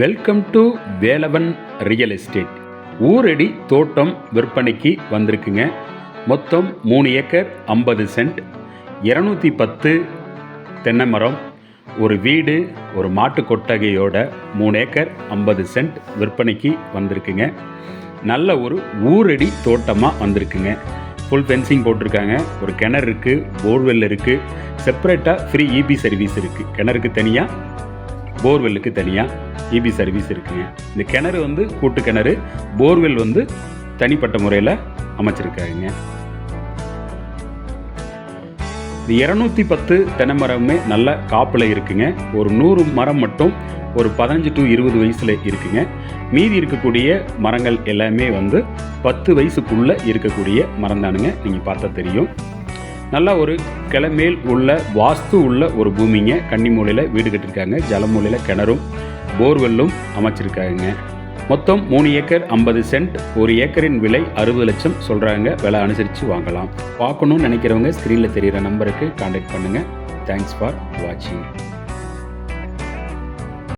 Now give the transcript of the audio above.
Welcome to Velavan real estate ஊரடி தோட்டம் விற்பனைக்கு வந்திருக்குங்க. மொத்தம் மூணு ஏக்கர் ஐம்பது சென்ட் இரநூத்தி பத்து தென்னை மரம் ஒரு வீடு ஒரு மாட்டு கொட்டகையோட மூணு ஏக்கர் ஐம்பது சென்ட் விற்பனைக்கு வந்திருக்குங்க. நல்ல ஒரு ஊரடி தோட்டமாக வந்திருக்குங்க. ஃபுல் ஃபென்சிங் போட்டிருக்காங்க. ஒரு கிணறு இருக்குது போர்வெல் இருக்குது செப்பரேட்டாக ஃப்ரீ இபி சர்வீஸ் இருக்குது கிணறுக்கு தனியாக போர்வெல்லுக்கு தனியாக இபி சர்வீஸ் இருக்குங்க. இந்த கிணறு வந்து கூட்டு கிணறு. போர்வெல் வந்து தனிப்பட்ட முறையில் அமைச்சிருக்காங்க இந்த இரநூத்தி பத்து தென்னை மரமுமே நல்ல காப்பில் இருக்குங்க. ஒரு நூறு மரம் மட்டும் ஒரு பதினஞ்சு டு இருபது வயசில் இருக்குங்க. மீதி இருக்கக்கூடிய மரங்கள் எல்லாமே வந்து பத்து வயசுக்குள்ளே இருக்கக்கூடிய மரம் தானுங்க நீங்கள் பார்த்தா தெரியும். நல்ல ஒரு கிளமேல் உள்ள வாஸ்து உள்ள ஒரு பூமிங்க. கன்னிமூலையில் வீடு கட்டியிருக்காங்க ஜலமூலையில் கிணறும் போர்வெல்லும் அமைச்சிருக்காங்க. மொத்தம் மூணு ஏக்கர் ஐம்பது சென்ட். ஒரு ஏக்கரின் விலை அறுபது லட்சம் சொல்கிறாங்க விலை அனுசரித்து வாங்கலாம். பார்க்கணும்னு நினைக்கிறவங்க ஸ்க்ரீனில் தெரிகிற நம்பருக்கு காண்டாக்ட் பண்ணுங்கள் தேங்க்ஸ் ஃபார் வாட்சிங்